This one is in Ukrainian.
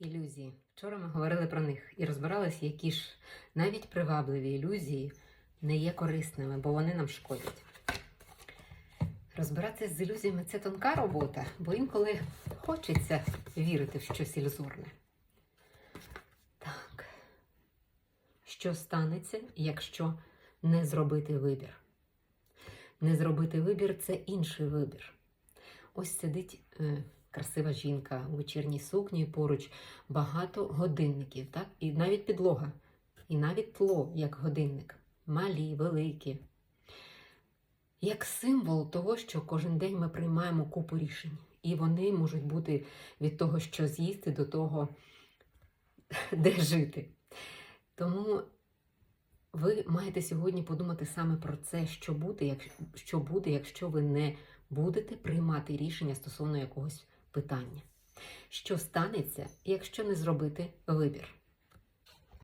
Ілюзії. Вчора ми говорили про них і розбиралися, які ж навіть привабливі ілюзії не є корисними, бо вони нам шкодять. Розбиратися з ілюзіями це тонка робота, бо інколи хочеться вірити в щось ілюзорне. Так. Що станеться, якщо не зробити вибір? Не зробити вибір це інший вибір. Ось сидить е, красива жінка у вечірній сукні, поруч багато годинників, так? і навіть підлога, і навіть тло, як годинник, малі, великі. Як символ того, що кожен день ми приймаємо купу рішень. І вони можуть бути від того, що з'їсти, до того, де жити. Тому ви маєте сьогодні подумати саме про це, що буде, як, що буде, якщо ви не будете приймати рішення стосовно якогось питання. Що станеться, якщо не зробити вибір?